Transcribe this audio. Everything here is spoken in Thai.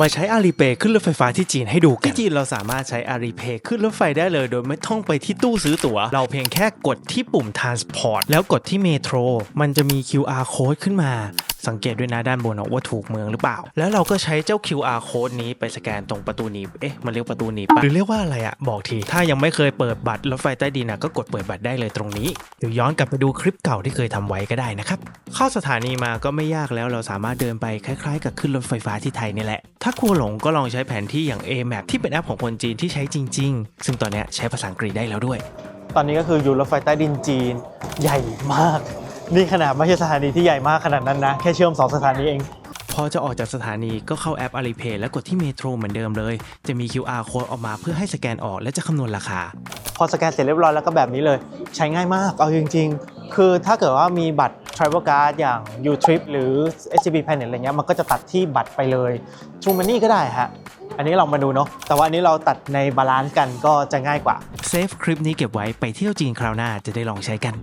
มาใช้อาลีเพย์ขึ้นรถไฟฟ้าที่จีนให้ดูกัน ที่จีนเราสามารถใช้อาลีเพย์ขึ้นรถไฟได้เลย โดยไม่ต้องไปที่ตู้ซื้อตั๋ว เราเพียงแค่กดที่ปุ่ม transport แล้วกดที่เมโทรมันจะมี QR code ขึ้นมา สังเกตด้วยนะด้านบนว่าถูกเมืองหรือเปล่า แล้วเราก็ใช้เจ้า QR code นี้ไปสแกนตรงประตูหนีบเอ๊ะมันเรียกประตูหนีบปะหรือเรียกว่าอะไรอะบอกที ถ้ายังไม่เคยเปิดบัตรรถไฟใต้ดินอะก็กดเปิดบัตรได้เลยตรงนี้หรือย้อนกลับไปดูคลิปเก่าที่เคยทำไว้ก็ได้นะครับเข้าสถานีมาก็ไม่ยากแล้วเราสามารถเดินไปคล้ายๆ กับขึ้นรถไฟฟ้าที่ไทยนี่แหละ ถ้ากลัวหลงก็ลองใช้แผนที่อย่าง A-Map ที่เป็นแอปของคนจีนที่ใช้จริง ๆ ซึ่งตอนนี้ใช้ภาษาอังกฤษได้แล้วด้วย ตอนนี้ก็คืออยู่รถไฟใต้ดินจีนใหญ่มาก นี่ขนาดไม่ใช่สถานีที่ใหญ่มากขนาดนั้นนะ แค่เชื่อม 2 สถานีเอง พอจะออกจากสถานีก็เข้าแอป Alipay แล้วกดที่เมโทรเหมือนเดิมเลย จะมี QR code ออกมาเพื่อให้สแกนออกและจะคำนวณราคา พอสแกนเสร็จเรียบร้อยแล้วก็แบบนี้เลย ใช้ง่ายมาก เอาจริง ๆ คือถ้าเกิดว่ามีบัตร Travel Card อย่าง U-Trip หรือ SCB Planet อะไรเงี้ยมันก็จะตัดที่บัตรไปเลย True Money ก็ได้ฮะอันนี้ลองมาดูเนาะ แต่ว่าอันนี้เราตัดในบาลานซ์กันก็จะง่ายกว่า เซฟคลิปนี้เก็บไว้ไปเที่ยวจีนคราวหน้าจะได้ลองใช้กัน